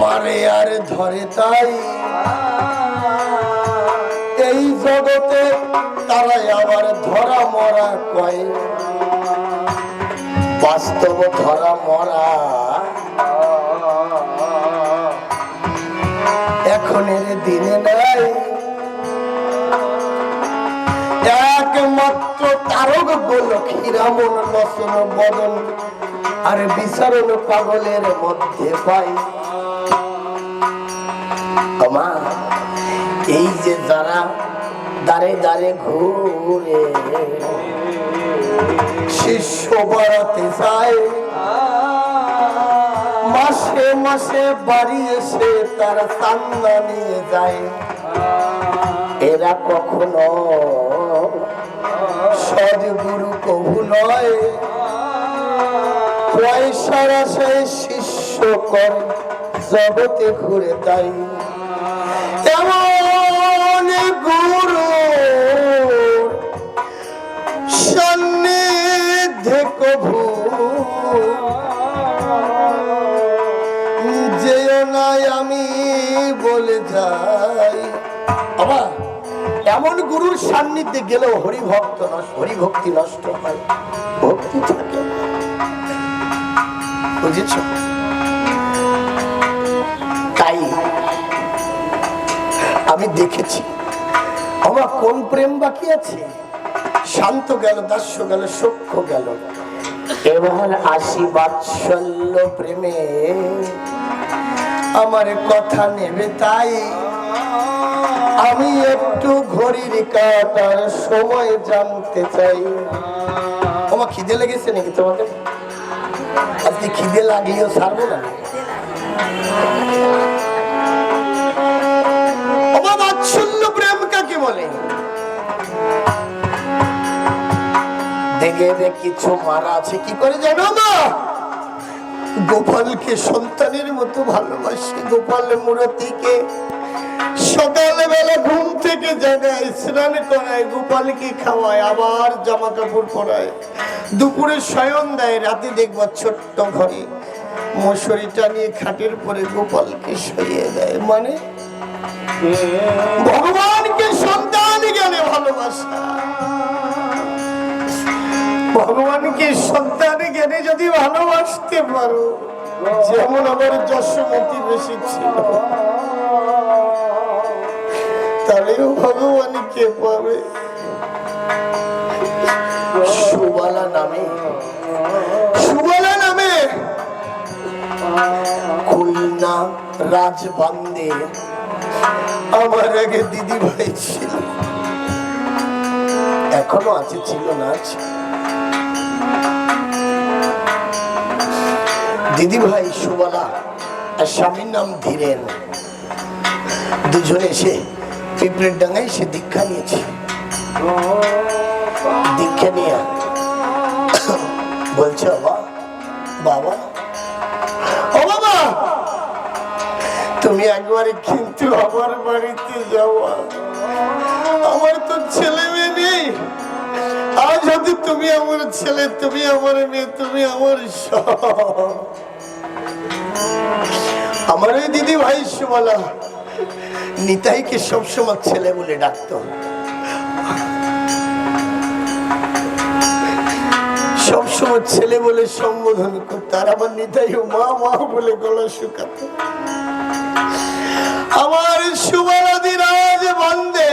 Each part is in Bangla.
মারে আর ধরে তাই। এই জগতে তারাই আবার ধরা মরা কয়। বাস্তব ধরা মরা। এখনের দিনে নাই। একমাত্র তারক গোলক হীরামন লসন বদন। আর বিচারণ পাগলের মধ্যে পাই। আমা এই যে যারা দাঁড়ে দাঁড়ে ঘুরে শিষ্য বাড়াতে যায় মাসে মাসে বাড়ি এসে তারা চান্দা নিয়ে যায়। এরা কখনো সদগুরু কভু নয় পয়সার আশায় শিষ্য করে, জগতে ঘুরে তাই। এমন গুরু সন্নিধে কভু যেও নাই আমি বলে যাই। বাবা, এমন গুরুর সান্নিধ্যে গেলেও হরিভক্ত নষ্ট, হরিভক্তি নষ্ট হয়। ভক্তি থাকে। বুঝেছ তাই আমি দেখেছি। আমার কোন প্রেম বাকি আছে? শান্ত গেল, দাস্য গেল, সূক্ষ্ম গেল। এবার আসি বাৎসল্য প্রেমে। আমার কথা নেবে তাই। আমি একটু ঘড়ির কাটার সময় জানতে চাই। আমার খিদে লেগেছে নাকি তোমাদের আজকে খিদে লাগলেও ছাড়বো না। কাকে বলে? দেখে রে কিছু মারা আছে, কি করে জানো না গোপালকে সন্তানের মতো ভালোবাসে, গোপাল মূরতিকে। সকালবেলা ঘুম থেকে জাগায় স্নান করায়, গোপালকে খাওয়ায়, আবার জামা কাপড় পরায়। দুপুরে শয়ন দেয়, রাতে দেখব ছোট্ট ঘরে। মশারিটা নিয়ে খাটের পরে গোপালকে সরিয়ে দেয়। মানে ভগবানকে সন্তান জ্ঞানে ভালোবাসা। ভগবানকে সন্তান জ্ঞানে যদি ভালোবাসতে পারো, যেমন আমার যশোমতি বেশি ছিল। তাহলেও ভগবানকে পাবে। সুবালা নামে। সুবালা নামে। খুলনা রাজবান্দে। আমার আগে দিদি ভাই ছিল। এখনও আছে, ছিল না দিদি ভাই সুবালা আর স্বামীর নাম ধীরেন। দুজনে এসে পিঁপড়ের ডাঙায় সে দীক্ষা নিয়েছে। দীক্ষা নিয়ে বলছে, বাবা বাবা, ও বাবা, তুমি একবারে কিন্তু আমার বাড়িতে যাওয়া আমার তো ছেলে মেয়ে নেই। আজ যদি তুমি আমার ছেলে, তুমি আমার মেয়ে, তুমি আমার সব। আমার দিদি ভাই সুমালা নিতাইকে সবসময় ছেলে বলে ডাকত। সবসময় ছেলে বলে সম্বোধন করতো, আর আমার নিতাই ও মা মা বলে গলা শুকাতো। আমার সুমালাদি রাজ বন্দে।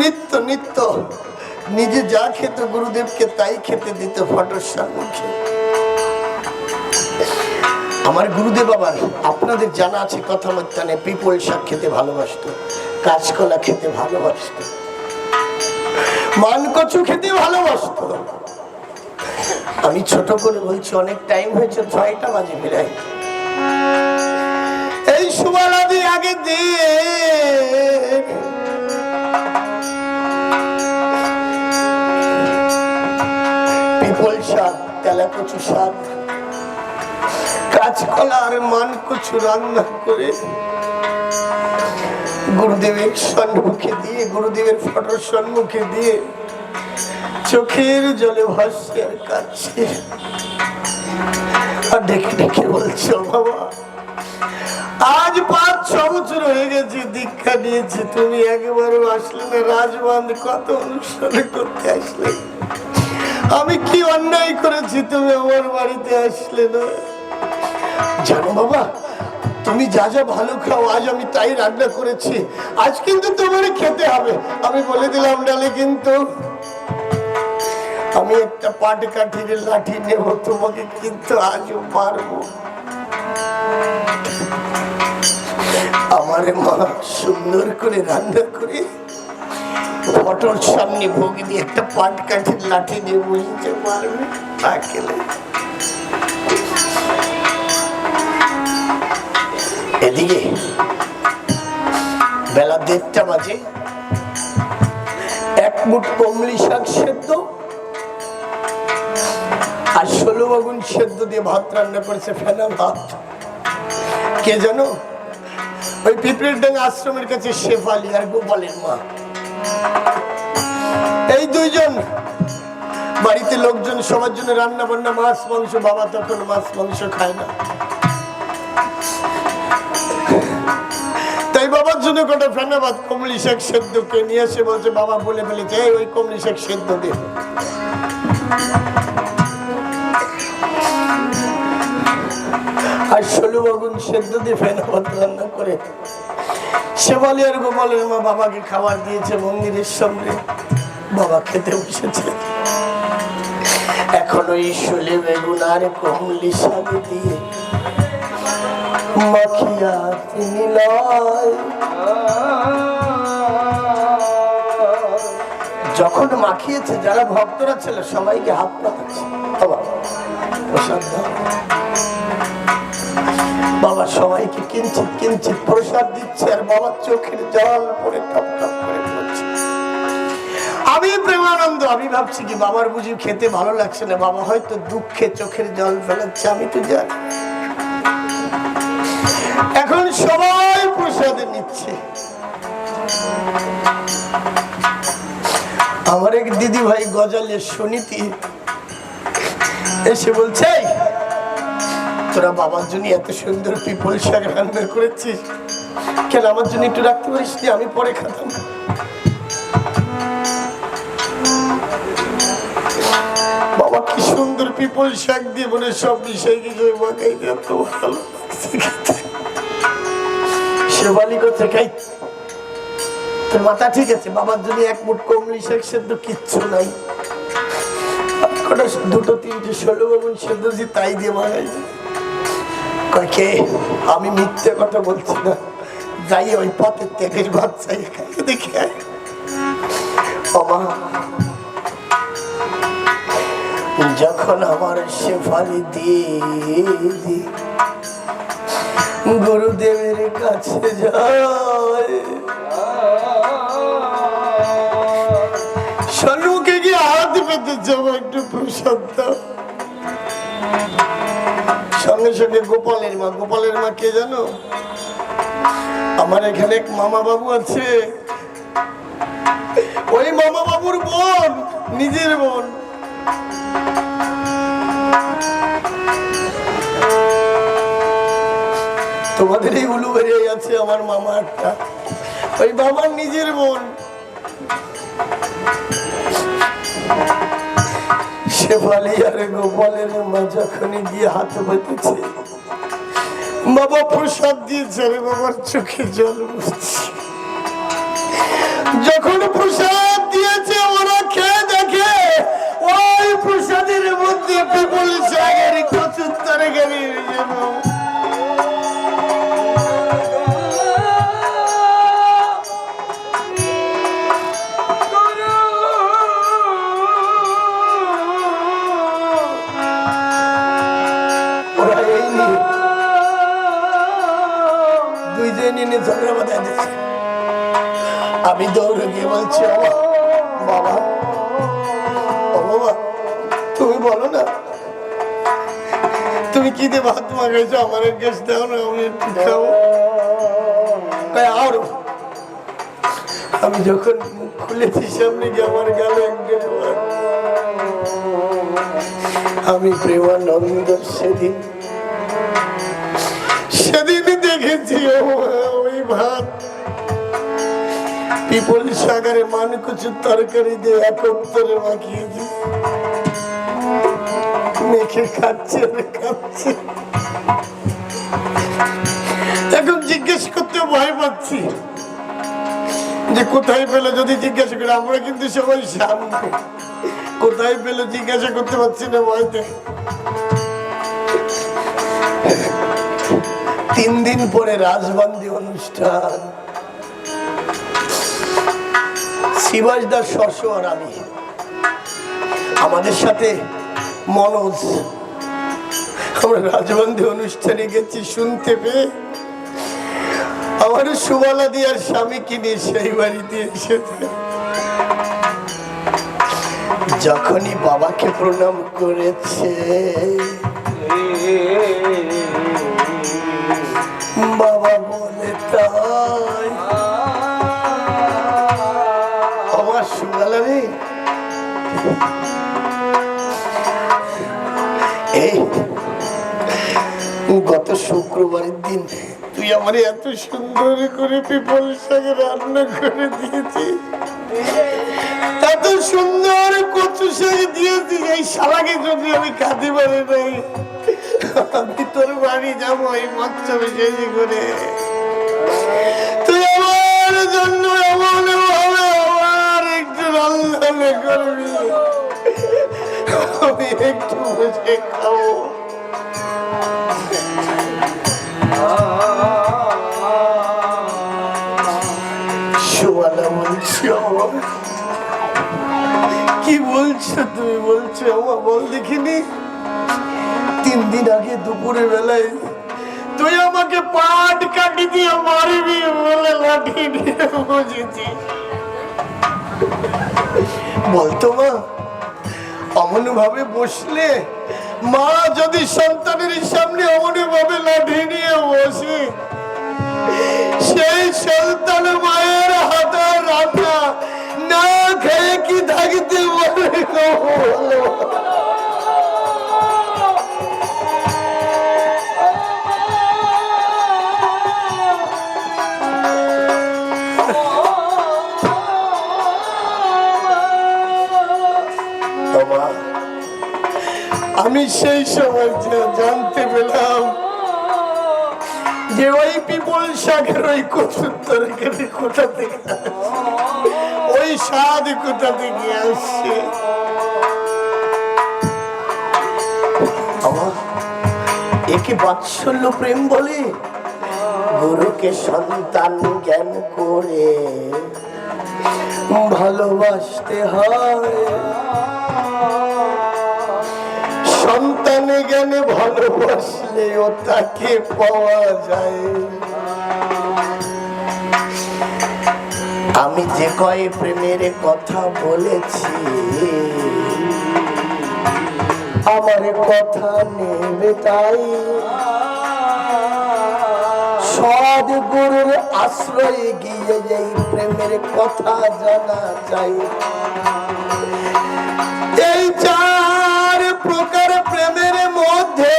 নিত্য নিত্য, নিজে যা খেত গুরুদেবকে তাই খেতে দিত ফটোর সম্মুখে আমার গুরুদেব আবার আপনাদের জানা আছে কথাবার্তা নেই পিপল শাক খেতে ভালোবাসতো, কাঁচকলা খেতে ভালোবাসতো মান কচু খেতে ভালোবাসতো। আমি ছোট করে বলছি, অনেক টাইম হয়েছে, ছয়টা বাজে প্রায়। এই সুমালাদি আগে দিয়ে পিপল শাক তেলা কচু শাক কাঁচকলা আর মান কচু রান্না করে গুরুদেবের সম্মুখে দিয়ে, গুরুদেবের ফটোর সম্মুখে দিয়ে চোখের জলে ভাসছে আর কাছে আর ডেকে ডেকে বলছো বাবা, আজ পাঁচ ছ বছর হয়ে গেছে, দীক্ষা নিয়েছি। তুমি একবারও আসলে না, রাজবান্ধ কত অনুষ্ঠানে করতে আসলে? আমি কি অন্যায় করেছি, তুমি আমার বাড়িতে আসলে না? জানো বাবা, তুমি যা যা ভালো খাও, আজ আমি তাই রান্না করেছি। আজ কিন্তু তোমার খেতে হবে। আমি বলে দিলাম, ডালে কিন্তু আমি একটা পাট কাঠির লাঠি নেব, তোমাকে কিন্তু আজও পারব আমার মা, সুন্দর করে রান্না করে ফটোর সামনে ভোগ দিয়ে একটা পাট কাঠির লাঠি দিয়ে বুঝতে পারবে তা খেলে। এদিকে। বেলা দেড়টা বাজে। এক মুঠ কমলি শাক সেদ্ধ। আর ষোলো বাগুন সেদ্ধ দিয়ে ভাত রান্না করেছে ফেনা ভাত। কে জানো? ওই পিঁপড়ের ডাঙ্গা আশ্রমের কাছে শেফালি আর গোপালের মা। এই দুইজন। বাড়িতে লোকজন সবার জন্য রান্না বান্না মাছ, মাংস, বাবা তখন মাছ, মাংস খায় না। তাই বাবার জন্য ফেনাবাদ কমলি শাক সেদ্ধ কে নিয়ে এসে বলছে, বাবা বলে ফেলেছে ওই কমলি সেদ্ধ আর ষোলো বাগুন সেদ্ধ দিয়ে ফেনাবাদ রান্না করে। আর গোপালের মা বাবাকে খাবার দিয়েছে মন্দিরের সামনে। বাবা খেতে বসেছে। এখন ওই শোলে বেগুন আর কমলি শাক দিয়ে মাখিয়া তিনি যখন মাখিয়েছে, যারা ভক্তরা ছিল, সবাইকে হাত পাঠাচ্ছে বাবা সবাইকে কিঞ্চিত কিঞ্চিত প্রসাদ দিচ্ছে আর বাবার চোখের জল পড়ে টপ টপ করে আমি প্রেমানন্দ, আমি ভাবছি কি, বাবার বুঝি খেতে ভালো লাগছে না? বাবা হয়তো দুঃখে চোখের জল ফেলাচ্ছে, আমি তো জানি। প্রসাদে আমার এক দিদি ভাই গজালের সুনীতি এসে বলছে তোরা বাবার জন্য এত সুন্দর পিপল শাক রান্না করেছিস কেন আমার জন্য একটু রাখতে পারিস? আমি পরে খেতাম বাবা, কি সুন্দর পিপল শাক দিয়ে মনে সব বিষয় কিছু ভালো। বাবার জন্য এক কিচ্ছু নাই। দুটো, তিনটে, ষোলো দিয়ে তাই দিয়ে আমি মিথ্যে কথা বলছি না। যাই, ওই পথের থেকে ভাত চাই দেখে আয়। যখন আমার শেফালি দিদি গুরুদেবের কাছে যায় সন্মুখে গিয়ে হাত পেতে যাব একটু প্রসাদ সঙ্গে সঙ্গে গোপালের মা গোপালের মা কে জানো? আমার এখানে এক মামা বাবু আছে। ওই মামা বাবুর বোন, নিজের বোন। তোমাদের এই উলুবেরিয়ায় আছে আমার মামা একটা ওই মামার নিজের বোন। শেফালি আর গোপালের মা যখনই গিয়ে হাত পেতেছে বাবা প্রসাদ দিয়েছে রে বাবার চোখে জল যখন প্রসাদ তুমি কি দিয়ে ভাত মাখাইছো? আমার গ্যাস দাও, না আমি খাব। আরও, আমি যখন খুলেছি, সামনে গিয়ে আমার গেল আমি প্রেমানন্দ সেদিন সেদিন দেখেছি ওই ভাত পিপল সাগরে কচুর তরকারি দিয়ে একত্তরে মাখিয়েছি মেখে খাচ্ছে খাচ্ছে। এখন জিজ্ঞেস করতে ভয় পাচ্ছি যে কোথায় পেলে যদি জিজ্ঞাসা করি, আমরা কিন্তু সবাই সামনে কোথায় পেলে জিজ্ঞাসা করতে পারছি না ভয়তে তিন দিন পরে রাজবন্দি অনুষ্ঠান। শিবাস দাস শস্য আর আমি। আমাদের সাথে মনোজ আমরা রাজবন্দি অনুষ্ঠানে গেছি শুনতে পেয়ে। আমার সুবালা দিয়ার স্বামী কিনে সেই বাড়িতে এসেছে। যখনই বাবাকে প্রণাম করেছে, বাবা বলে, তাই শুক্রবারের দিন তুই আমার এত সুন্দর করে পিপল শাকে রান্না করে দিয়েছিস। এত সুন্দর কচু শাক দিয়েছিস। এই শালাকে যদি আমি খাতে পারি নাই আমি তোর বাড়ি যাব এই বাচ্চা বেশি করে। তুই আমার জন্য এমন ভাবে আমার একটু রান্না করবি। আমি একটু বসে খাব। কি বলছো তুমি? বলছো আমার বল দেখিনি। তিন দিন আগে দুপুরে বেলায় তুই আমাকে পাট কাটি দিয়ে মারবি বলে লাঠি নিয়ে বসেছি। বলতো মা অমন ভাবে বসলে মা যদি সন্তানের সামনে অমন ভাবে লাঠি নিয়ে বসে সেই সন্তান মায়ের হাতে রাখা না খেয়ে কি থাকতে? বাবা, আমি সেই সময় শাকের ওই কচুর তরকারি কোথা থেকে? ওই স্বাদ কোথা থেকে আসছে? একে বাৎসল্য প্রেম বলে, গুরুকে সন্তান জ্ঞান করে ভালোবাসতে হয়। সন্তানে জ্ঞানে ভালোবাসলে ও তাকে পাওয়া যায়। আমি যে কয় প্রেমের কথা বলেছি, আমার কথা নেবে তাই। সদ গুরুর আশ্রয়ে গিয়ে এই প্রেমের কথা জানা চাই এই চার প্রকার প্রেমের মধ্যে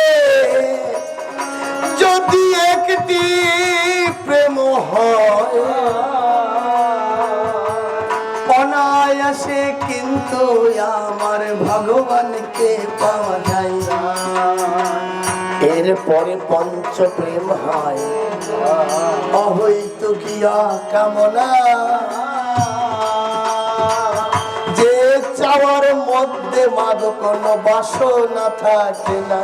কিন্তু আমার ভগবানকে পাওয়া যায় এরপরে পঞ্চ প্রেম হয়। অহৈত কিয়া কামনা। যে চাওয়ার মধ্যে মাদক কোনো বাসনা থাকে না।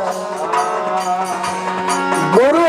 গুরু